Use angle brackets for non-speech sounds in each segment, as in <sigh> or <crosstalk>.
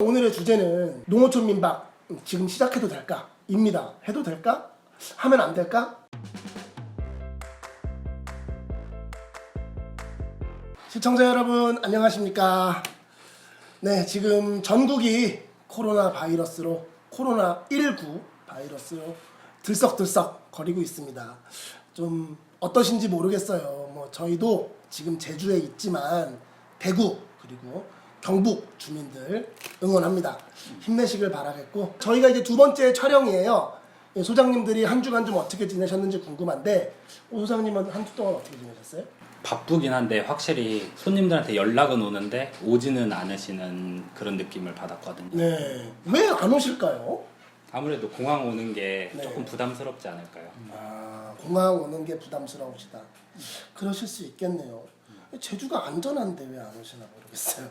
오늘의 주제는 농어촌 민박 지금 시작해도 될까? 입니다. 해도 될까? 하면 안 될까? 시청자 여러분 안녕하십니까? 네, 지금 전국이 코로나 바이러스로 코로나 19 바이러스로 들썩들썩 거리고 있습니다. 좀 어떠신지 모르겠어요. 뭐 저희도 지금 제주에 있지만 대구 그리고 경북 주민들 응원합니다. 힘내시길 바라겠고 저희가 이제 두 번째 촬영이에요. 예, 소장님들이 한 주간 좀 어떻게 지내셨는지 궁금한데 오 소장님은 한 주 동안 어떻게 지내셨어요? 바쁘긴 한데 확실히 손님들한테 연락은 오는데 오지는 않으시는 그런 느낌을 받았거든요. 네, 왜 안 오실까요? 아무래도 공항 오는 게 네. 조금 부담스럽지 않을까요? 아, 공항 오는 게 부담스러우시다. 그러실 수 있겠네요. 제주가 안전한데 왜 안 오시나 모르겠어요.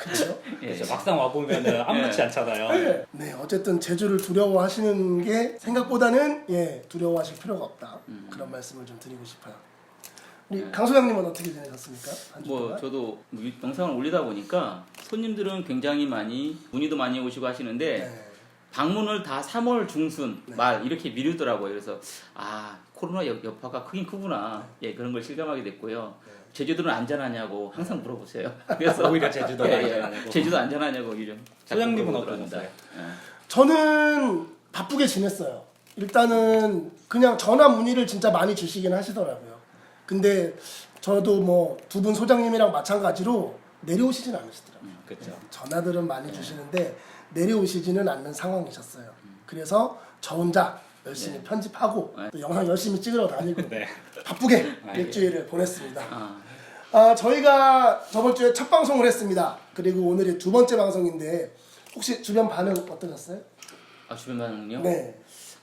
그렇죠? <laughs> 그래서 막상 와 보면은 아무렇지 않잖아요. 네, 어쨌든 제주를 두려워하시는 게 생각보다는 예 두려워하실 필요가 없다. 그런 말씀을 좀 드리고 싶어요. 우리 강 소장님은 어떻게 지내셨습니까? 한주 뭐 동안? 저도 유- 영상을 올리다 보니까 손님들은 굉장히 많이 문의도 많이 오시고 하시는데 네. 방문을 다 3월 중순 말 이렇게 미루더라고요. 그래서 아 코로나 여, 여파가 크긴 크구나. 예 그런 걸 실감하게 됐고요. 네. 제주도는 안전하냐고 항상 물어보세요. <laughs> 그래서 오히려 제주도가 예, 예. 안전하냐고. 제주도 안전하냐고 이런 소장님은. 어떠셨어요? 예. 저는 바쁘게 지냈어요. 일단은 그냥 전화 문의를 진짜 많이 주시긴 하시더라고요. 근데 저도 뭐 두 분 소장님이랑 마찬가지로 내려오시진 않으시더라고요. 음, 그렇죠. 전화들은 많이 주시는데 내려오시지는 않는 상황이셨어요. 그래서 저 혼자 열심히 네. 편집하고 네. 또 영상 열심히 찍으러 다니고 <laughs> 네. 바쁘게 아, 일주일을 보냈습니다. 아, 아, 저희가 저번 주에 첫 방송을 했습니다. 그리고 오늘이 두 번째 방송인데 혹시 주변 반응 어떠셨어요? 아 주변 반응요? 네.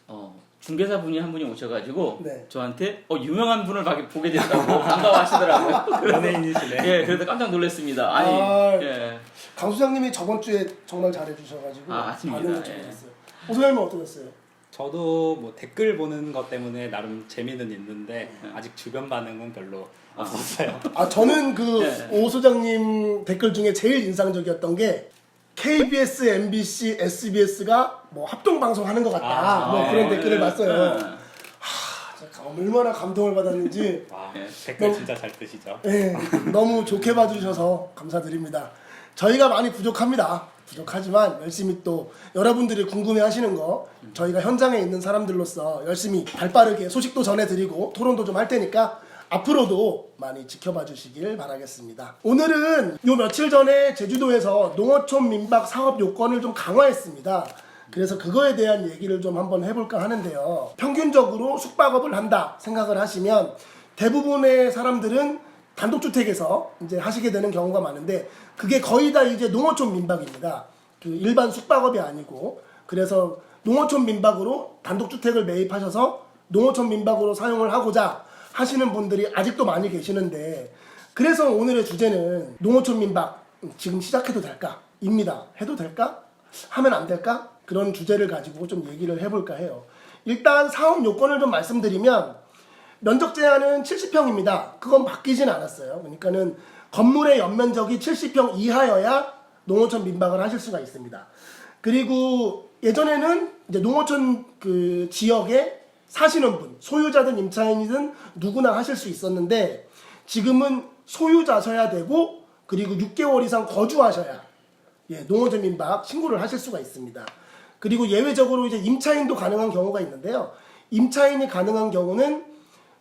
어, 중개사 분이 한 분이 오셔가지고 네. 저한테 어, 유명한 분을 봐- 보게 됐다고 <laughs> 반가워하시더라고요. 연예인이시네. 예, 그래서 깜짝 놀랐습니다. 아니, 아, 예. 강 소장님이 저번 주에 정말 잘해주셔가지고 아, 맞습니다. 반응이 예. 좋으셨어요. 오 소장님은 어떠셨어요? 저도 뭐 댓글 보는 것 때문에 나름 재미는 있는데 아직 주변 반응은 별로 없었어요. 아 저는 그 네. 오 소장님 댓글 중에 제일 인상적이었던 게 KBS, MBC, SBS가 뭐 합동 방송하는 것 같다. 아, 뭐 네. 그런 댓글을 봤어요. 예. 아, 제가 얼마나 감동을 받았는지 와, 네. 댓글 진짜 잘 뜨시죠? 예, 너무 좋게 봐주셔서 감사드립니다. 저희가 많이 부족합니다. 부족하지만 열심히 또 여러분들이 궁금해하시는 거 저희가 현장에 있는 사람들로서 열심히 발빠르게 소식도 전해드리고 토론도 좀 할 테니까 앞으로도 많이 지켜봐 주시길 바라겠습니다. 오늘은 요 며칠 전에 제주도에서 농어촌 민박 사업 요건을 좀 강화했습니다. 그래서 그거에 대한 얘기를 좀 한번 해볼까 하는데요. 평균적으로 숙박업을 한다 생각을 하시면 대부분의 사람들은 단독주택에서 이제 하시게 되는 경우가 많은데 그게 거의 다 이제 농어촌 민박입니다. 그 일반 숙박업이 아니고 그래서 농어촌 민박으로 단독주택을 매입하셔서 농어촌 민박으로 사용을 하고자 하시는 분들이 아직도 많이 계시는데 그래서 오늘의 주제는 농어촌 민박 지금 시작해도 될까? 입니다. 해도 될까? 하면 안 될까? 그런 주제를 가지고 좀 얘기를 해볼까 해요. 일단 사업 요건을 좀 말씀드리면 면적 제한은 70평입니다. 그건 바뀌진 않았어요. 그러니까는 건물의 연면적이 70평 이하여야 농어촌 민박을 하실 수가 있습니다. 그리고 예전에는 이제 농어촌 그 지역에 사시는 분, 소유자든 임차인이든 누구나 하실 수 있었는데 지금은 소유자셔야 되고 그리고 6개월 이상 거주하셔야 예, 농어촌 민박 신고를 하실 수가 있습니다. 그리고 예외적으로 이제 임차인도 가능한 경우가 있는데요. 임차인이 가능한 경우는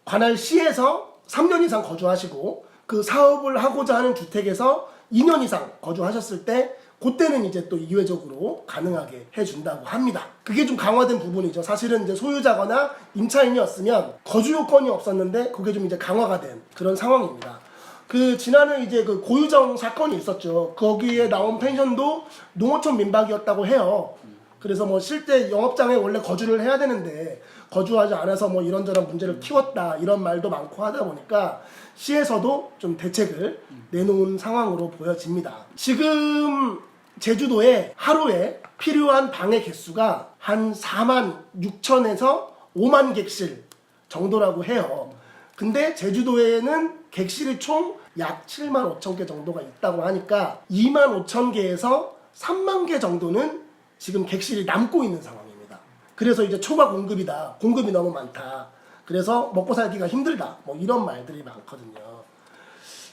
관할 시에서 3년 이상 거주하시고 그 사업을 하고자 하는 주택에서 2년 이상 거주하셨을 때 그때는 이제 또 이외적으로 가능하게 해준다고 합니다. 그게 좀 강화된 부분이죠. 사실은 이제 소유자거나 임차인이었으면 거주 요건이 없었는데 그게 좀 이제 강화가 된 그런 상황입니다. 그 지난해 이제 그 고유정 사건이 있었죠. 거기에 나온 펜션도 농어촌 민박이었다고 해요. 그래서 뭐 실제 영업장에 원래 거주를 해야 되는데 거주하지 않아서 뭐 이런저런 문제를 키웠다 이런 말도 많고 하다 보니까 시에서도 좀 대책을 내놓은 상황으로 보여집니다. 지금 제주도에 하루에 필요한 방의 개수가 한 4만 6천에서 5만 객실 정도라고 해요. 근데 제주도에는 객실이 총 약 7만 5천 개 정도가 있다고 하니까 2만 5천 개에서 3만 개 정도는 지금 객실이 남고 있는 상황입니다. 그래서 이제 초과 공급이다. 공급이 너무 많다. 그래서 먹고 살기가 힘들다. 뭐 이런 말들이 많거든요.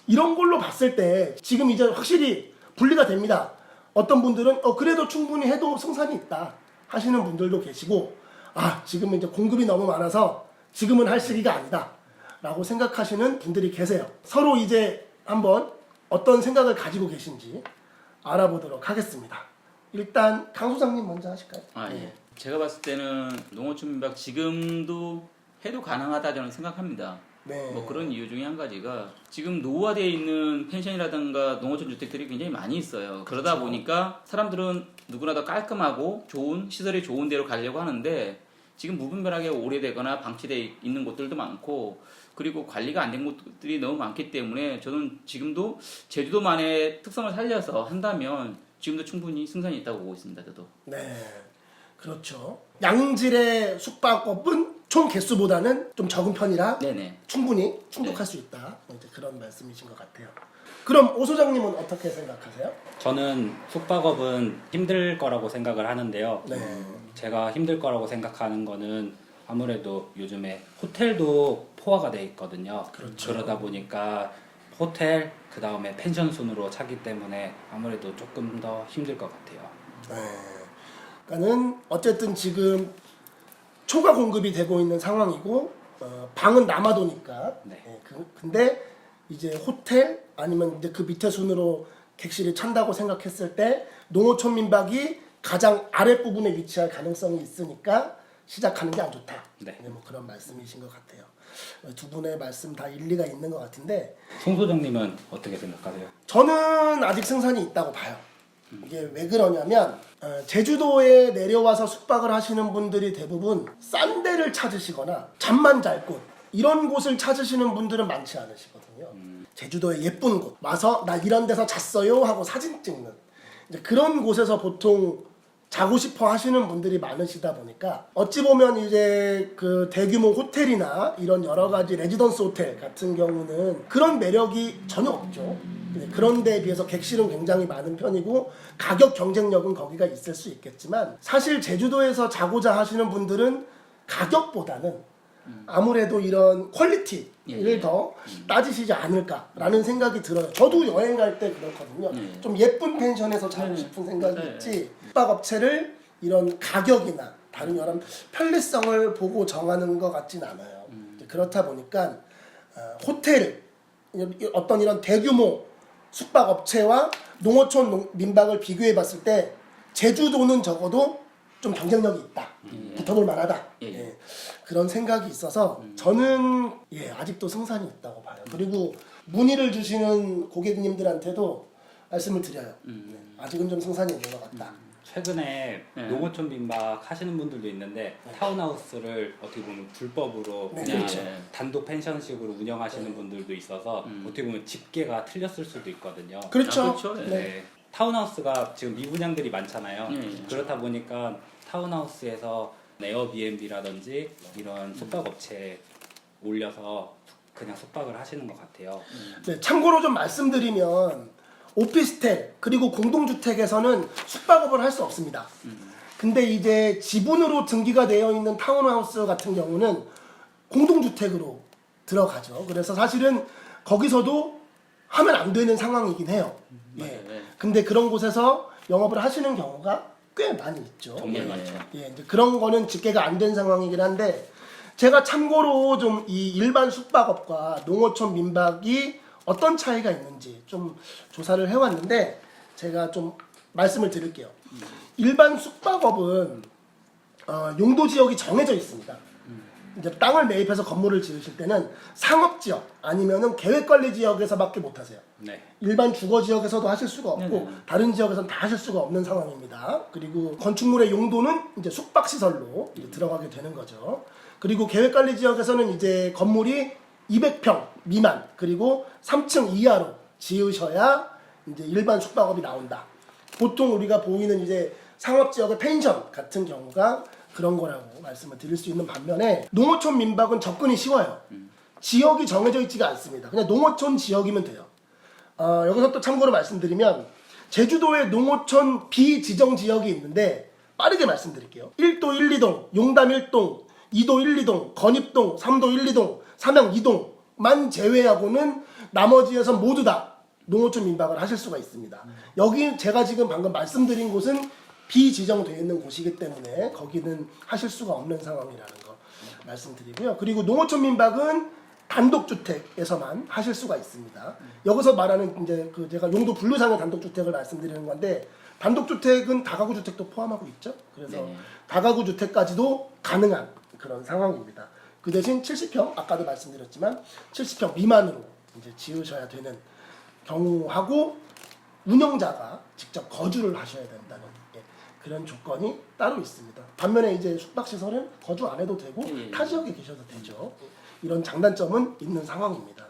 이런 걸로 봤을 때 지금 이제 확실히 분리가 됩니다. 어떤 분들은 어 그래도 충분히 해도 승산이 있다 하시는 분들도 계시고 아 지금은 이제 공급이 너무 많아서 지금은 할 시기가 아니다 라고 생각하시는 분들이 계세요. 서로 이제 한번 어떤 생각을 가지고 계신지 알아보도록 하겠습니다. 일단 강 소장님 먼저 하실까요? 아 예. 네. 제가 봤을 때는 농어촌 민박 지금도 해도 가능하다 저는 생각합니다. 네. 뭐 그런 이유 중에 한 가지가 지금 노후화되어 있는 펜션이라든가 농어촌 주택들이 굉장히 많이 있어요. 그러다 그렇죠. 보니까 사람들은 누구나 더 깔끔하고 좋은 시설이 좋은 데로 가려고 하는데 지금 무분별하게 오래되거나 방치되어 있는 곳들도 많고 그리고 관리가 안 된 곳들이 너무 많기 때문에 저는 지금도 제주도만의 특성을 살려서 한다면 지금도 충분히 승산이 있다고 보고 있습니다. 저도. 네. 그렇죠. 양질의 숙박업은 총 개수보다는 좀 적은 편이라 네네. 충분히 충족할 수 있다. 이제 그런 말씀이신 것 같아요. 그럼 오 소장님은 어떻게 생각하세요? 저는 숙박업은 힘들 거라고 생각을 하는데요. 네. 제가 힘들 거라고 생각하는 거는 아무래도 요즘에 호텔도 포화가 돼 있거든요. 그렇죠. 러다 보니까 호텔 그 다음에 펜션 순으로 차기 때문에 아무래도 조금 더 힘들 것 같아요. 네. 그러니까는 어쨌든 지금 초과 공급이 되고 있는 상황이고 어, 방은 남아도니까. 네. 예, 그, 근데 이제 호텔 아니면 이제 그 밑에 순으로 객실이 찬다고 생각했을 때 농어촌 민박이 가장 아랫 부분에 위치할 가능성이 있으니까 시작하는 게 안 좋다. 네. 뭐 그런 말씀이신 것 같아요. 어, 두 분의 말씀 다 일리가 있는 것 같은데 송 소장님은 어떻게 생각하세요? 저는 아직 승산이 있다고 봐요. 이게 왜 그러냐면 어, 제주도에 내려와서 숙박을 하시는 분들이 대부분 싼 데를 찾으시거나 잠만 잘 곳 이런 곳을 찾으시는 분들은 많지 않으시거든요. 제주도의 예쁜 곳 와서 나 이런 데서 잤어요 하고 사진 찍는 그런 곳에서 보통 자고 싶어 하시는 분들이 많으시다 보니까 어찌 보면 이제 그 대규모 호텔이나 이런 여러 가지 레지던스 호텔 같은 경우는 그런 매력이 전혀 없죠. 네, 그런 데에 비해서 객실은 굉장히 많은 편이고 가격 경쟁력은 거기가 있을 수 있겠지만 사실 제주도에서 자고자 하시는 분들은 가격보다는 아무래도 이런 퀄리티를 예, 예. 더 따지시지 않을까라는 생각이 들어요. 저도 여행 갈 때 그렇거든요. 예. 좀 예쁜 펜션에서 자고 네. 싶은 생각이 네. 있지 숙박 업체를 이런 가격이나 다른 여러 편리성을 보고 정하는 것 같진 않아요. 이제 그렇다 보니까 어, 호텔 어떤 이런 대규모 숙박 업체와 농어촌 농- 민박을 비교해 봤을 때 제주도는 적어도 좀 경쟁력이 있다. 붙어볼 만하다. 예, 예. 예. 그런 생각이 있어서 저는 예, 아직도 승산이 있다고 봐요. 그리고 문의를 주시는 고객님들한테도 말씀을 드려요. 네, 아직은 좀 승산이 있는 것 같다. 최근에 네. 농어촌 빈박 하시는 분들도 있는데 타운하우스를 어떻게 보면 불법으로 네, 그냥 그렇죠. 단독 펜션식으로 운영하시는 분들도 있어서 어떻게 보면 집계가 틀렸을 수도 있거든요. 그렇죠. 아, 그렇죠. 예. 네. 네. 타운하우스가 지금 미분양들이 많잖아요. 예, 예. 그렇다 보니까 타운하우스에서 에어비앤비라든지 이런 숙박업체에 올려서 그냥 숙박을 하시는 것 같아요. 네, 참고로 좀 말씀드리면 오피스텔 그리고 공동주택에서는 숙박업을 할 수 없습니다. 근데 이제 지분으로 등기가 되어 있는 타운하우스 같은 경우는 공동주택으로 들어가죠. 그래서 사실은 거기서도 하면 안 되는 상황이긴 해요. 예. 근데 그런 곳에서 영업을 하시는 경우가 꽤 많이 있죠. 정말 예. 많죠. 예, 이제 그런 거는 집계가 안 된 상황이긴 한데 제가 참고로 좀 이 일반 숙박업과 농어촌 민박이 어떤 차이가 있는지 좀 조사를 해왔는데 제가 좀 말씀을 드릴게요. 일반 숙박업은 어, 용도 지역이 정해져 있습니다. 이제 땅을 매입해서 건물을 지으실 때는 상업 지역 아니면은 계획 관리 지역에서밖에 못 하세요. 네. 일반 주거 지역에서도 하실 수가 없고 네네. 다른 지역에서는 다 하실 수가 없는 상황입니다. 그리고 건축물의 용도는 이제 숙박 시설로 이제 들어가게 되는 거죠. 그리고 계획 관리 지역에서는 이제 건물이 200평 미만 그리고 3층 이하로 지으셔야 이제 일반 숙박업이 나온다. 보통 우리가 보이는 이제 상업 지역의 펜션 같은 경우가 그런 거라고 말씀을 드릴 수 있는 반면에 농어촌 민박은 접근이 쉬워요. 지역이 정해져 있지가 않습니다. 그냥 농어촌 지역이면 돼요. 어, 여기서 또 참고로 말씀드리면 제주도에 농어촌 비지정 지역이 있는데 빠르게 말씀드릴게요. 1도 1, 2동, 용담 1동, 2도 1, 2동, 건입동, 3도 1, 2동, 삼양 2동만 제외하고는 나머지에서 모두 다 농어촌 민박을 하실 수가 있습니다. 여기 제가 지금 방금 말씀드린 곳은 비지정되어 있는 곳이기 때문에 거기는 하실 수가 없는 상황이라는 거 말씀드리고요. 그리고 농어촌 민박은 단독주택에서만 하실 수가 있습니다. 여기서 말하는 이제 그 제가 용도 분류상의 단독주택을 말씀드리는 건데 단독주택은 다가구 주택도 포함하고 있죠. 그래서 네네. 다가구 주택까지도 가능한 그런 상황입니다. 그 대신 70평 아까도 말씀드렸지만 70평 미만으로 이제 지으셔야 되는 경우하고 운영자가 직접 거주를 하셔야 된다는 예, 그런 조건이 따로 있습니다. 반면에 이제 숙박시설은 거주 안 해도 되고 예, 예. 타 지역에 계셔도 되죠. 이런 장단점은 있는 상황입니다.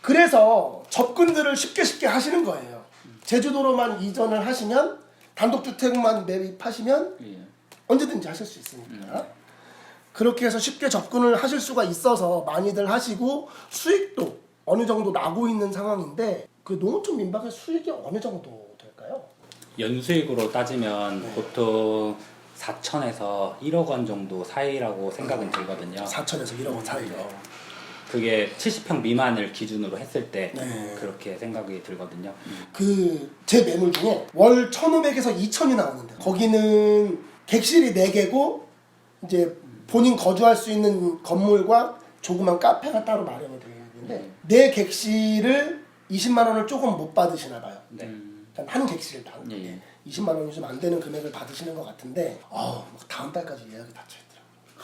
그래서 접근들을 쉽게 쉽게 하시는 거예요. 제주도로만 이전을 하시면 단독주택만 매입하시면 예. 언제든지 하실 수 있으니까 그렇게 해서 쉽게 접근을 하실 수가 있어서 많이들 하시고 수익도 어느 정도 나고 있는 상황인데 그 농어촌 민박의 수익이 어느 정도? 연수익으로 따지면 네. 보통 4천에서 1억 원 정도 사이라고 생각은 들거든요. 4천에서 1억 원 사이요. 그게 70평 미만을 기준으로 했을 때 네. 그렇게 생각이 들거든요. 그 제 매물 중에 월 1,500에서 2,000이 나오는데 거기는 객실이 4개고 이제 본인 거주할 수 있는 건물과 조그만 카페가 따로 마련이 되어 있는데 내 객실을 20만 원을 조금 못 받으시나 봐요. 네. 음. 그러니까 한 객실당 예, 예. 20만 원이 좀 안 되는 금액을 받으시는 것 같은데 어, 다음 달까지 예약이 다 차 있더라고요.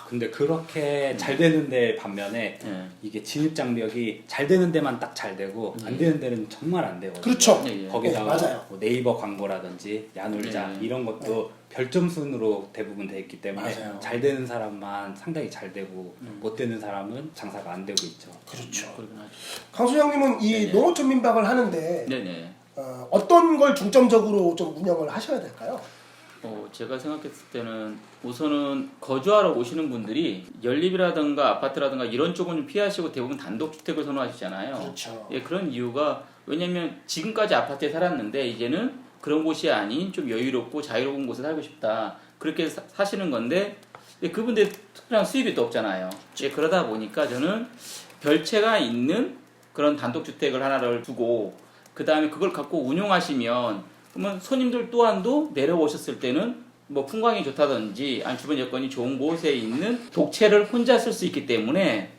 근데 그렇게 잘 되는데 반면에 예. 이게 진입 장벽이 잘 되는 데만 딱 잘 되고 안 되는 데는 정말 안 되거든요. 그렇죠. 예, 예. 거기다가 네, 맞아요. 뭐 네이버 광고라든지 야놀자 예, 예. 이런 것도 별점 순으로 대부분 돼 있기 때문에 맞아요. 음. 잘 되는 사람만 상당히 잘 되고 못 되는 사람은 장사가 안 되고 있죠. 그렇죠. 그러긴 하죠. 강수장님은 이 네 네. 농어촌 민박을 하는데 네네. 어, 어떤 걸 중점적으로 좀 운영을 하셔야 될까요? 어, 제가 생각했을 때는 우선은 거주하러 오시는 분들이 연립이라든가 아파트라든가 이런 쪽은 좀 피하시고 대부분 단독주택을 선호하시잖아요. 그렇죠. 예, 그런 이유가 왜냐면 지금까지 아파트에 살았는데 이제는 그런 곳이 아닌 좀 여유롭고 자유로운 곳에 살고 싶다. 그렇게 사, 사시는 건데 예, 그분들 특별한 수입이 또 없잖아요. 예, 그러다 보니까 저는 별채가 있는 그런 단독주택을 하나를 두고 그 다음에 그걸 갖고 운용하시면 그러면 손님들 또한도 내려오셨을 때는 뭐 풍광이 좋다든지 아니 주변 여건이 좋은 곳에 있는 독채를 혼자 쓸 수 있기 때문에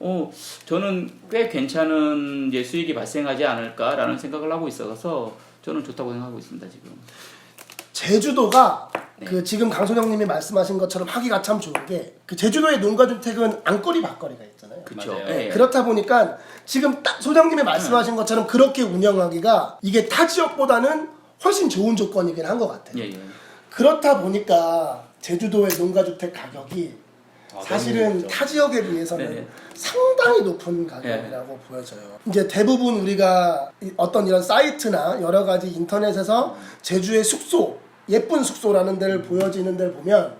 어 저는 꽤 괜찮은 이제 수익이 발생하지 않을까라는 생각을 하고 있어서 저는 좋다고 생각하고 있습니다 지금. 제주도가 네. 그 지금 강소장님이 말씀하신 것처럼 하기가 참 좋은 게 그 제주도의 농가주택은 안거리 밖거리가 있잖아요. 그렇죠. 맞아요. 예, 예. 그렇다 보니까 지금 딱 소장님이 말씀하신 것처럼 그렇게 운영하기가 이게 타 지역보다는 훨씬 좋은 조건이긴 한 것 같아요. 예, 예. 그렇다 보니까 제주도의 농가주택 가격이 아, 사실은. 타 지역에 비해서는 네네. 상당히 높은 가격이라고 보여져요. 이제 대부분 우리가 이- 어떤 이런 사이트나 여러 가지 인터넷에서 제주의 숙소, 예쁜 숙소라는 데를 보여지는 데를 보면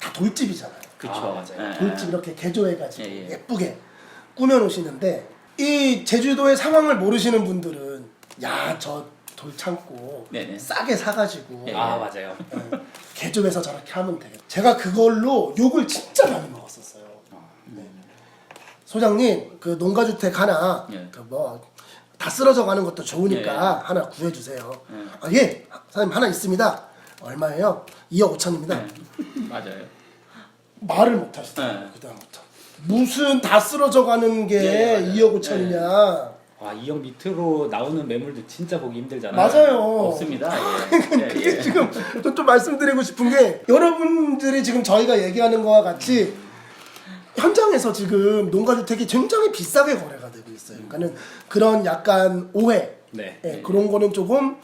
다 돌집이잖아요. 그렇죠. 아, 맞아요. 예, 돌집 이렇게 개조해가지고 예, 예. 예 쁘게 꾸며놓으시는데 이 제주도의 상황을 모르시는 분들은 야 저 돌창고 네네. 싸게 사가지고 예. 아 맞아요. 어, 개조해서 저렇게 하면 되겠다. 제가 그걸로 욕을 진짜 많이 먹었었어요. 네. 소장님 그 농가주택 하나 예. 그뭐 다 쓰러져 가는 것도 좋으니까 예. 하나 구해주세요. 예. 아, 예, 사장님 하나 있습니다. 얼마예요? 2억 5천입니다. 네. 맞아요. 말을 못 하시더라고요. 네. 그다음부터 무슨 다 쓰러져 가는 게 예, 맞아요. 2억 5천이냐? 와 2억 밑으로 나오는 매물도 진짜 보기 힘들잖아요. 맞아요. 없습니다. 예. <laughs> 예, 그게 예. 지금 좀, 좀 말씀드리고 싶은 게 여러분들이 지금 저희가 얘기하는 거와 같이 현장에서 지금 농가주택이 굉장히 비싸게 거래가 되고 있어요. 그러니까는 그런 약간 오해, 네. 예, 그런 거는 조금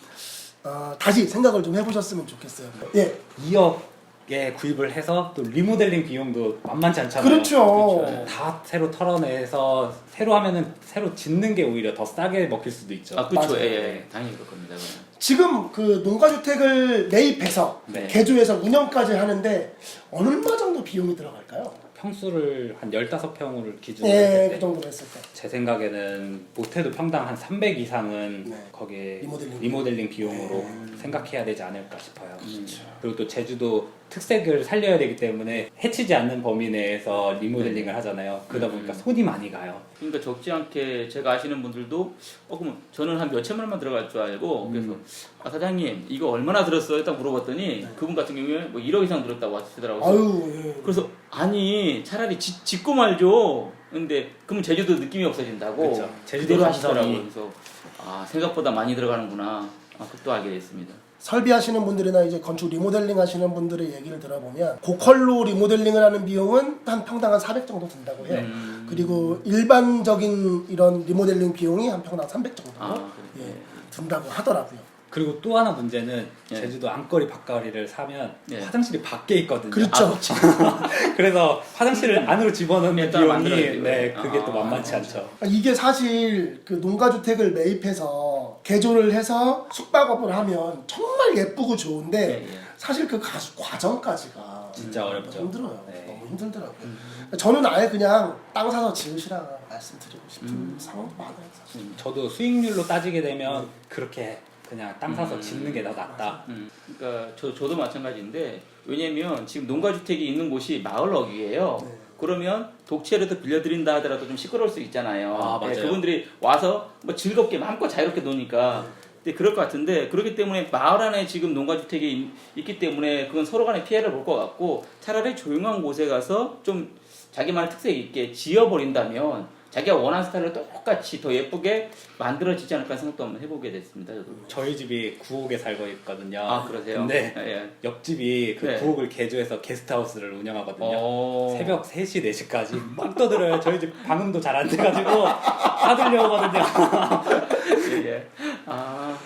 어, 다시 생각을 좀 해보셨으면 좋겠어요. 예, 2억에 구입을 해서 또 리모델링 비용도 만만치 않잖아요. 그렇죠. 다 새로 털어내서 새로 하면은 새로 짓는 게 오히려 더 싸게 먹힐 수도 있죠. 아 그렇죠. 맞아요. 예, 예. 당연히 그럴 겁니다. 그건. 지금 그 농가주택을 매입해서 네. 개조해서 운영까지 하는데 얼마 정도 비용이 들어갈까요? 평수를 한 15평을 기준으로 예, 했을 그때 정도로 했을 때. 제 생각에는 못해도 평당 한 300 이상은 네. 거기에 리모델링. 리모델링, 비용으로 네. 생각해야 되지 않을까 싶어요. 그렇죠. 그리고 또 제주도 특색을 살려야 되기 때문에 해치지 않는 범위 내에서 리모델링을 하잖아요. 그러다 보니까 음. 손이 많이 가요. 그러니까 적지 않게 제가 아시는 분들도 어 그럼 저는 한 몇 천만 원만 들어갈 줄 알고 그래서 음. 아 사장님 이거 얼마나 들었어요? 딱 물어봤더니 네. 그분 같은 경우에 뭐 1억 이상 들었다고 하시더라고요. 아유, 예. 그래서 아니 차라리 짓, 짓고 말죠. 근데 그러면 제주도 느낌이 없어진다고 그렇죠. 제주도 그대로 감성이- 하시더라고요. 그래서 아 생각보다 많이 들어가는구나. 아 그것도 알게 됐습니다. 설비하시는 분들이나 이제 건축 리모델링 하시는 분들의 얘기를 들어보면 고컬로 리모델링을 하는 비용은 한 평당 한 400 정도 든다고 해요. 음. 그리고 일반적인 이런 리모델링 비용이 한 평당 300 정도 아 예. 든다고 하더라고요. 그리고 또 하나 문제는 예. 제주도 안거리 밖거리를 사면 예. 화장실이 밖에 있거든요. 그렇죠. 아, <laughs> 그래서 화장실을 <laughs> 안으로 집어넣는 비용이. 네, 그게 또 아, 만만치 않죠. 이게 사실 그 농가 주택을 매입해서 개조를 해서 숙박업을 하면 정말 예쁘고 좋은데 예, 예. 사실 그 가수 과정까지가 진짜 어렵죠. 힘들어요. 네. 너무 힘들더라고요. 저는 아예 그냥 땅 사서 지으시라 말씀드리고 싶은 음. 상황도 많아요. 사실. 저도 수익률로 따지게 되면 네. 그렇게 그냥 땅 사서 음. 짓는 게 더 낫다. 음, 그러니까 저 저도 마찬가지인데 왜냐면 지금 농가 주택이 있는 곳이 마을 어귀예요. 네. 그러면 독채라도 빌려드린다 하더라도 좀 시끄러울 수 있잖아요. 아, 맞아요. 그분들이 와서 뭐 즐겁게 마음껏 자유롭게 노니까. 네. 근데 그럴 것 같은데 그렇기 때문에 마을 안에 지금 농가 주택이 있, 기 때문에 그건 서로 간에 피해를 볼 것 같고 차라리 조용한 곳에 가서 좀 자기만의 특색 있게 지어버린다면 자기가 원하는 스타일로 똑같이 더 예쁘게 만들어지지 않을까 생각도 한번 해보게 됐습니다. 저도. 저희 집이 구옥에 살고 있거든요. 아 그러세요? 근데 예, 예. 옆집이 그 네. 구옥을 개조해서 게스트하우스를 운영하거든요. 어. 새벽 3시, 4시까지 막 떠들어요. 저희 집 방음도 잘 안 돼가지고 다 들려오거든요. <laughs> 예, 예. 아,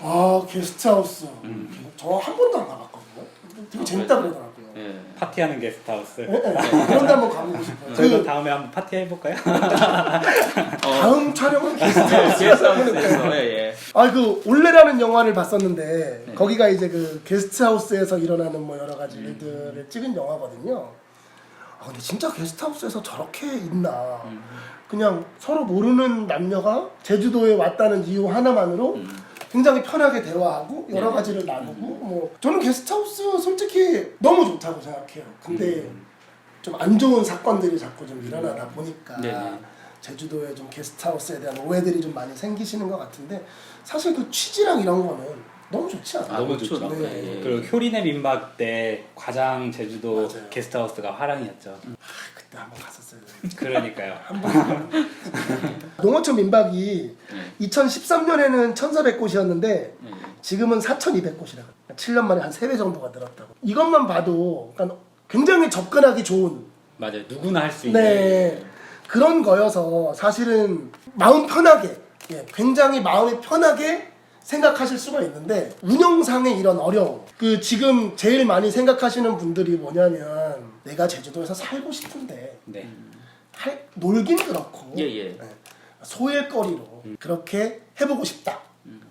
아 게스트하우스 저한 번도 안 가봤거든요. 되게 재밌다 그러더라고요. 예. 파티하는 게스트하우스. 예, 예. 그런데 한번 가보고 싶어요. 저희도 그 다음에 한번 파티 해볼까요? 다음 촬영은 게스트하우스. 게스트하우스에서, 예, 예. 아그 올레라는 영화를 봤었는데 네. 거기가 이제 그 게스트하우스에서 일어나는 뭐 여러 가지 음. 일들을 찍은 영화거든요. 아 근데 진짜 게스트하우스에서 저렇게 있나? 음. 그냥 서로 모르는 남녀가 제주도에 왔다는 이유 하나만으로 음. 굉장히 편하게 대화하고 여러 네. 가지를 나누고 뭐 저는 게스트하우스 솔직히 너무 좋다고 생각해요. 근데 음. 좀안 좋은 사건들이 자꾸 좀 일어나다 보니까 네네. 제주도에 좀 게스트하우스에 대한 오해들이 좀 많이 생기시는 것 같은데 사실 그 취지랑 이런 거는 너무 좋지 않아요? 아, 너무. 좋죠. 네. 그리고 효린의 민박 때 과장 제주도 맞아요. 게스트하우스가 화랑이었죠. 아, 그때 한번 갔었어요. 그러니까요. <laughs> <laughs> 농어촌 민박이 네. 2013년에는 1,400곳이었는데 예, 예. 지금은 4,200곳이라. 7년 만에 한 3배 정도가 늘었다고. 이것만 봐도 그러니까 굉장히 접근하기 좋은 맞아요. 누구나 할 수 있는. 네. 그런 거여서 사실은 마음 편하게 예, 굉장히 마음이 편하게 생각하실 수가 있는데 운영상의 이런 어려움 그 지금 제일 많이 생각하시는 분들이 뭐냐면 내가 제주도에서 살고 싶은데 네. 할, 놀긴 그렇고 예, 예. 예, 소일거리로 그렇게 해보고 싶다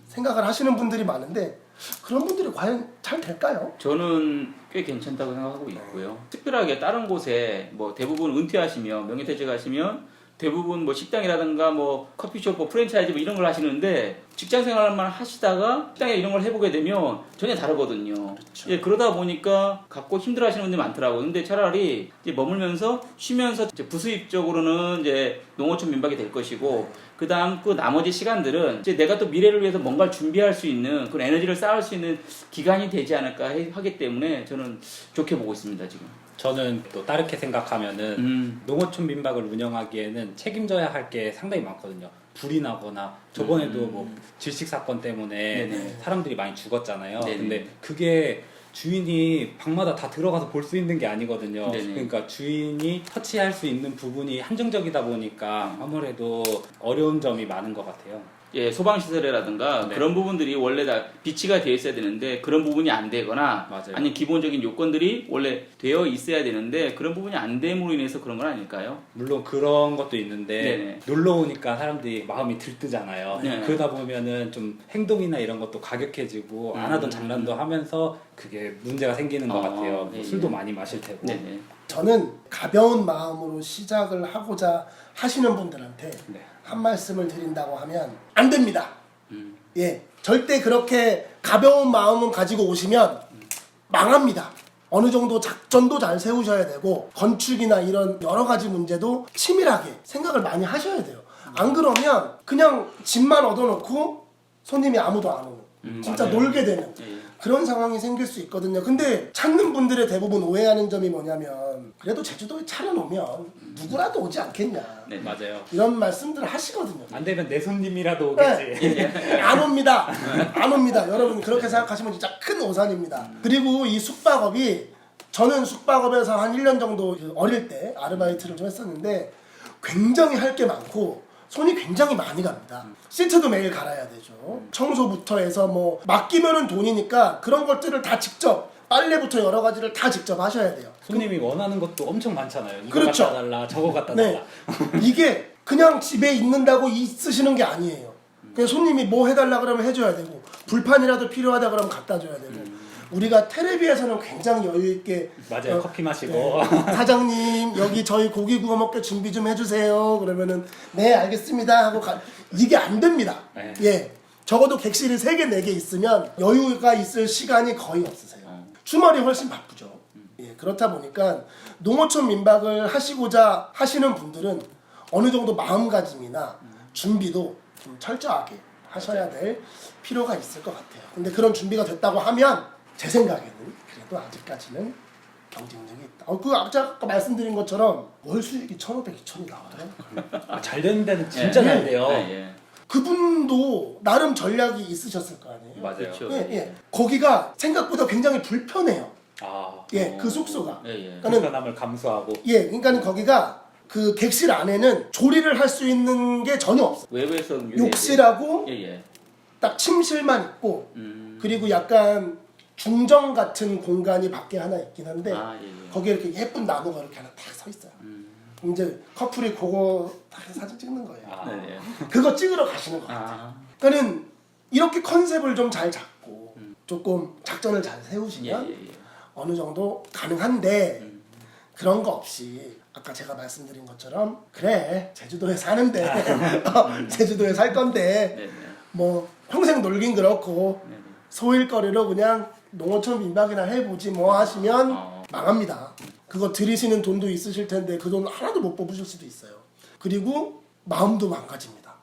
생각을 하시는 분들이 많은데 그런 분들이 과연 잘 될까요? 저는 꽤 괜찮다고 생각하고 있고요. 특별하게 다른 곳에 뭐 대부분 은퇴하시면 명예퇴직하시면 대부분 뭐 식당이라든가 뭐 커피숍, 뭐 프랜차이즈 뭐 이런 걸 하시는데 직장 생활만 하시다가 식당에 이런 걸 해보게 되면 전혀 다르거든요. 예, 그러다 보니까 갖고 힘들어 하시는 분들이 많더라고요. 근데 차라리 이제 머물면서 쉬면서 이제 부수입적으로는 이제 농어촌 민박이 될 것이고 그 다음 그 나머지 시간들은 이제 내가 또 미래를 위해서 뭔가를 준비할 수 있는 그런 에너지를 쌓을 수 있는 기간이 되지 않을까 해- 하기 때문에 저는 좋게 보고 있습니다 지금. 저는 또 다르게 생각하면은 음. 농어촌 민박을 운영하기에는 책임져야 할 게 상당히 많거든요. 불이 나거나 저번에도 음. 뭐 질식 사건 때문에 네네. 사람들이 많이 죽었잖아요. 네네. 근데 그게 주인이 방마다 다 들어가서 볼 수 있는 게 아니거든요. 네네. 그러니까 주인이 터치할 수 있는 부분이 한정적이다 보니까 아무래도 어려운 점이 많은 것 같아요. 예, 소방 시설이라든가 네. 그런 부분들이 원래 다 비치가 되어 있어야 되는데 그런 부분이 안 되거나 맞아요. 아니면 기본적인 요건들이 원래 되어 있어야 되는데 그런 부분이 안 됨으로 인해서 그런 건 아닐까요? 물론 그런 것도 있는데 네네. 놀러 오니까 사람들이 마음이 들뜨잖아요. 네. 그러다 보면은 좀 행동이나 이런 것도 가격해지고 안 하던 장난도 하면서 그게 문제가 생기는 것 어, 같아요. 뭐 예, 술도 예. 많이 마실 테고. 네네. 저는 가벼운 마음으로 시작을 하고자 하시는 분들한테 네. 한 말씀을 드린다고 하면 안 됩니다. 음. 예, 절대 그렇게 가벼운 마음을 가지고 오시면 망합니다. 어느 정도 작전도 잘 세우셔야 되고 건축이나 이런 여러 가지 문제도 치밀하게 생각을 많이 하셔야 돼요. 안 그러면 그냥 집만 얻어놓고 손님이 아무도 안 오는 음, 진짜 맞아요. 놀게 되는 예, 예. 그런 상황이 생길 수 있거든요. 근데 찾는 분들의 대부분 오해하는 점이 뭐냐면 그래도 제주도에 차려놓으면 누구라도 오지 않겠냐 네. 맞아요. 이런 말씀들을 하시거든요. 안 되면 내 손님이라도 오겠지. 네. 안 옵니다. 안 옵니다. 여러분 그렇게 생각하시면 진짜 큰 오산입니다. 그리고 이 숙박업이 저는 숙박업에서 한 1년 정도 그 어릴 때 아르바이트를 좀 했었는데 굉장히 할 게 많고 손이 굉장히 많이 갑니다. 시트도 매일 갈아야 되죠. 청소부터 해서 뭐 맡기면은 돈이니까 그런 것들을 다 직접 빨래부터 여러 가지를 다 직접 하셔야 돼요. 손님이 원하는 것도 엄청 많잖아요. 이거 그렇죠. 갖다 달라, 저거 갖다 네. 달라. <laughs> 이게 그냥 집에 있는다고 있으시는 게 아니에요. 그냥 손님이 뭐 해달라 그러면 해줘야 되고 불판이라도 필요하다 그러면 갖다 줘야 되고 우리가 텔레비에서는 굉장히 여유 있게 맞아요. 어, 커피 마시고. 네. 사장님 여기 저희 고기 구워 먹게 준비 좀 해주세요. 그러면은 네 알겠습니다 하고 가, 이게 안 됩니다. 네. 예 적어도 객실이 3개 4개 있으면 여유가 있을 시간이 거의 없으세요. 어. 주말이 훨씬 바쁘죠. 예, 그렇다 보니까 농어촌 민박을 하시고자 하시는 분들은 어느 정도 마음가짐이나 준비도 좀 철저하게 하셔야 될 필요가 있을 것 같아요. 근데 그런 준비가 됐다고 하면 제 생각에는 그래도 아직까지는 경쟁력이 있다. 어, 그 아까 말씀드린 것처럼 월 수익이 1,500, 2,000이 나오더라고요. 아, 잘 되는 데는 진짜 예. 잘 돼요. 예, 예. 그분도 나름 전략이 있으셨을 거 아니에요. 맞아요. 그렇죠. 예, 예. 거기가 생각보다 굉장히 불편해요. 아, 예, 그 숙소가. 예, 예. 그러니까는 불편함을 감수하고. 예, 그러니까는 거기가 그 객실 안에는 조리를 할 수 있는 게 전혀 없어. 외부에서 욕실하고 예, 예. 딱 침실만 있고 음. 그리고 약간 중정 같은 공간이 밖에 하나 있긴 한데 아, 예, 예. 거기에 이렇게 예쁜 나무가 이렇게 하나 딱 서 있어요. 음. 이제 커플이 그거 딱 사진 찍는 거예요. 아, 네, 네. 그거 찍으러 가시는 거예요. 아. 그러니까는 이렇게 컨셉을 좀 잘 잡고 조금 작전을 잘 세우시면 예, 예, 예. 어느 정도 가능한데 그런 거 없이 아까 제가 말씀드린 것처럼 그래 제주도에 사는데 <laughs> 어, 제주도에 살 건데 네, 네. 뭐 평생 놀긴 그렇고 네, 네. 소일거리로 그냥 농어촌 민박이나 해보지 뭐 하시면 어. 망합니다. 그거 들이시는 돈도 있으실 텐데 그 돈 하나도 못 뽑으실 수도 있어요. 그리고 마음도 망가집니다.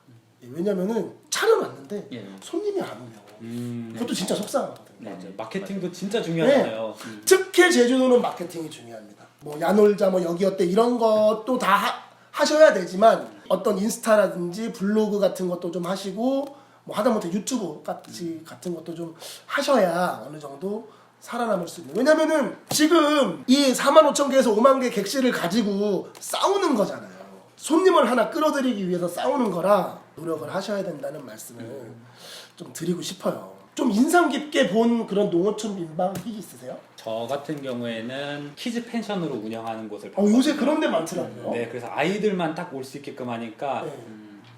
예, 왜냐면은 차려놨는데 예. 손님이 안 오면 음, 그것도 진짜 속상하거든요. 네, 맞아요. 네. 마케팅도 진짜 중요하잖아요. 특히 제주도는 마케팅이 중요합니다. 뭐 야놀자 뭐 여기 어때 이런 것도 다 하, 하셔야 되지만 어떤 인스타라든지 블로그 같은 것도 좀 하시고 뭐 하다못해 유튜브 같이 같은 것도 좀 하셔야 어느 정도 살아남을 수 있는. 왜냐면은 지금 이 4만 5천 개에서 5만 개 객실을 가지고 싸우는 거잖아요. 손님을 하나 끌어들이기 위해서 싸우는 거라 노력을 하셔야 된다는 말씀을 좀 드리고 싶어요. 좀 인상 깊게 본 그런 농어촌 민박이 있으세요? 저 같은 경우에는 키즈 펜션으로 운영하는 곳을 어, 요새 그런 데 많더라고요. 네, 그래서 아이들만 딱 올 수 있게끔 하니까 네.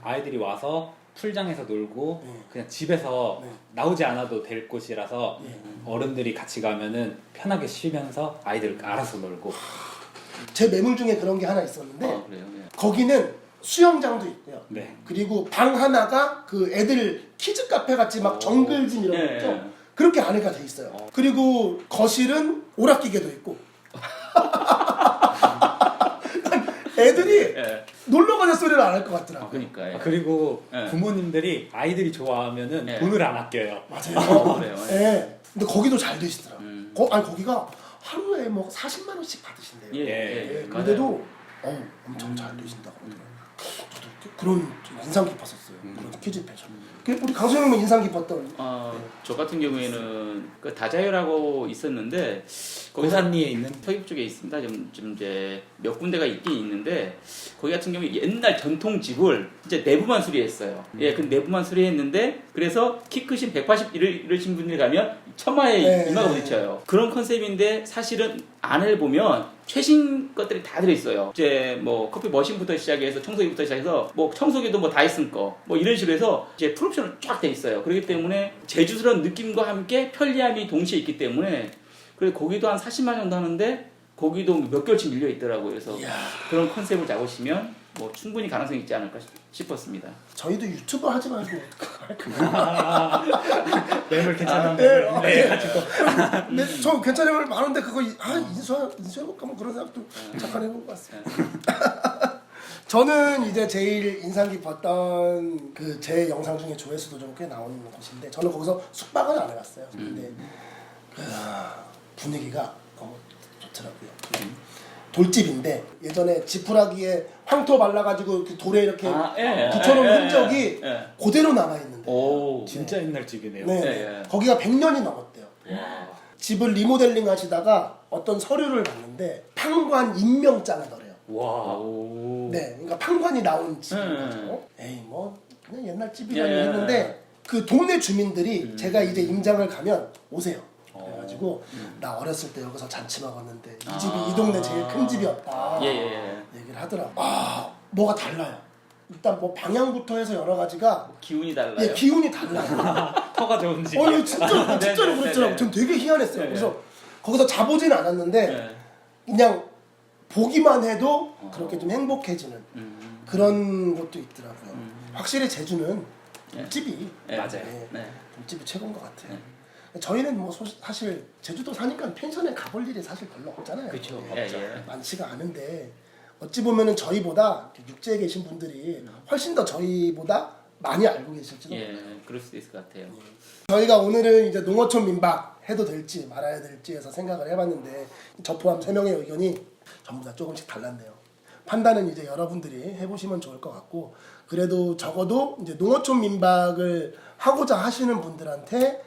아이들이 와서 풀장에서 놀고 네. 그냥 집에서 네. 나오지 않아도 될 곳이라서 네. 어른들이 같이 가면은 편하게 쉬면서 아이들 알아서 놀고 제 매물 중에 그런 게 하나 있었는데 아, 그래요. 예. 거기는 수영장도 있고요. 네. 그리고 방 하나가 그 애들 키즈 카페 같이 막 정글짐 이런 거 예, 있죠. 예. 그렇게 안에가 돼 있어요. 그리고 거실은 오락기계도 있고. 애들이 예. 놀러 가는 소리를 안 할것 아, 같더라고요. 그러니까. 예. 아, 그리고 네. 부모님들이 아이들이 좋아하면은 네. 돈을 안 아껴요. 맞아요. 그래요. 예. 근데 거기도 잘 되시더라고요. 음. 거, 아니 거기가 하루에 뭐 40만 원씩 받으신대요. 예, 예, 예, 예. 근데도 어, 엄청 잘 되신다고 그러더라고요. 저도 그- 그런 좀 인상 깊었었어요. 그런 퀴즈 패션. 그 우리 강수영님은 인상 깊었던 어, 저 같은 경우에는 그 다자유라고 있었는데 고산리에 있는 서귀포 쪽에 있습니다. 좀, 좀 이제 몇 군데가 있긴 있는데 거기 같은 경우에 옛날 전통 집을 이제 내부만 수리했어요. 예, 그 내부만 수리했는데 그래서 키 크신 181을 이르신 분들이 가면 천마에 네. 이마가 부딪혀요. 그런 컨셉인데 사실은 안을 보면 최신 것들이 다 들어있어요. 이제 뭐 커피 머신부터 시작해서 청소기부터 시작해서 뭐 청소기도 뭐 다이슨 거 뭐 이런 식으로 해서 이제 풀옵션으로 쫙 돼 있어요. 그렇기 때문에 제주스러운 느낌과 함께 편리함이 동시에 있기 때문에 그리고 거기도 한 40만 정도 하는데 거기도 몇 개월치 밀려 있더라고요. 그래서 이야. 그런 컨셉을 잡으시면 뭐 충분히 가능성이 있지 않을까 싶- 싶었습니다. 저희도 유튜버 하지 말고 매물 <laughs> 괜찮은 네, 매물 어, 네 가지고. <laughs> 네, 저 괜찮은 걸 많은데 그거 이- 아 인수해 인수해볼까? 뭐 그런 생각도 잠깐 해본 것 같습니다. <laughs> 저는 이제 제일 인상 깊었던 그 제 영상 중에 조회수도 좀 꽤 나오는 곳인데 저는 거기서 숙박은 안 해봤어요. 근데 그 분위기가 너무 좋더라고요. 돌집인데 예전에 지푸라기에 황토 발라가지고 그 돌에 이렇게 아, 예, 붙여놓은 예, 예, 흔적이 예. 그대로 남아 있는데. 오, 진짜 옛날 집이네요. 네, 예, 예. 거기가 100년이 넘었대요. 와. 집을 리모델링 하시다가 어떤 서류를 봤는데 판관 임명장이더래요. 와. 오. 네, 그러니까 판관이 나온 집인 음. 거죠. 에이 뭐 그냥 옛날 집이라니 예. 했는데 그 동네 주민들이 음. 제가 이제 임장을 가면 오세요. 어. 그래가지고 나 어렸을 때 여기서 잔치 먹었는데 이 아. 집이 이 동네 제일 큰 집이었다. 예, 예, 예. 얘기를 하더라고. 아 뭐가 달라요. 일단 뭐 방향부터 해서 여러 가지가 기운이 달라요. 예, 기운이 달라요. <laughs> 터가 좋은 집. 어, 이거 진짜 진짜로 네, 네, 그랬더라고. 네, 전 되게 희한했어요. 네, 그래서 거기서 자보진 않았는데 예. 그냥 보기만 해도 어. 그렇게 좀 행복해지는 음. 그런 것도 있더라고요. 음. 확실히 제주는 예. 집이 예. 맞아요. 네, 네. 집이 최고인 것 같아요. 저희는 뭐 소- 사실 제주도 사니까 펜션에 가볼 일이 사실 별로 없잖아요. 그렇죠. 네, 예, 예. 많지가 않은데 어찌 보면은 저희보다 육지에 계신 분들이 훨씬 더 저희보다 많이 알고 계실지도 예, 그럴 수도 있을 것 같아요. 저희가 오늘은 이제 농어촌 민박 해도 될지 말아야 될지 해서 생각을 해봤는데 저 포함 세 명의 의견이 전부 다 조금씩 달랐네요. 판단은 이제 여러분들이 해보시면 좋을 것 같고 그래도 적어도 이제 농어촌 민박을 하고자 하시는 분들한테 어,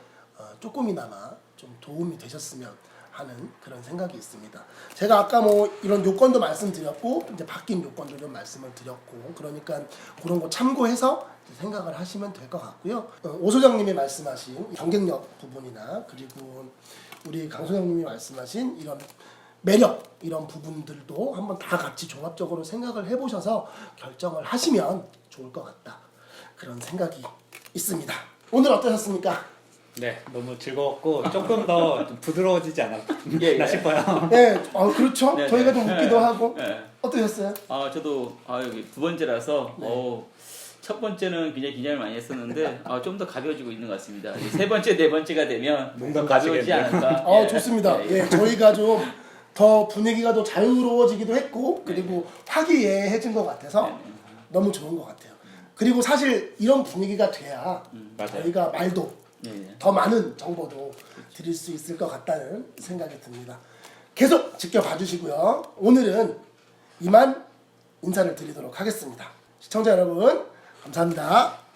조금이나마 좀 도움이 되셨으면 하는 그런 생각이 있습니다. 제가 아까 뭐 이런 요건도 말씀드렸고 이제 바뀐 요건도 좀 말씀을 드렸고 그러니까 그런 거 참고해서 생각을 하시면 될 것 같고요. 어, 오 소장님이 말씀하신 경쟁력 부분이나 그리고 우리 강 소장님이 말씀하신 이런 매력 이런 부분들도 한번 다 같이 종합적으로 생각을 해보셔서 결정을 하시면 좋을 것 같다 그런 생각이 있습니다. 오늘 어떠셨습니까? 네, 너무 즐거웠고 조금 더 좀 부드러워지지 않았나 예, 예. 싶어요. 네, 어, 그렇죠. 네, 저희가 네. 좀 웃기도 네. 하고 예. 어떠셨어요? 아 저도 아 여기 두 번째라서 네. 어, 첫 번째는 굉장히 긴장을 많이 했었는데 아, 좀 더 가벼워지고 있는 것 같습니다. 세 번째 네 번째가 되면 농담 가벼워지지 가시겠네요. 않을까. 어, 예. 좋습니다. 예, 예. 예, 저희가 좀 더 분위기가 더 자유로워지기도 했고 그리고 화기애애해진 것 같아서 네. 너무 좋은 것 같아요. 그리고 사실 이런 분위기가 돼야 맞아요. 저희가 말도 예, 예. 더 많은 정보도 드릴 수 있을 것 같다는 생각이 듭니다. 계속 지켜봐 주시고요. 오늘은 이만 인사를 드리도록 하겠습니다. 시청자 여러분, 감사합니다.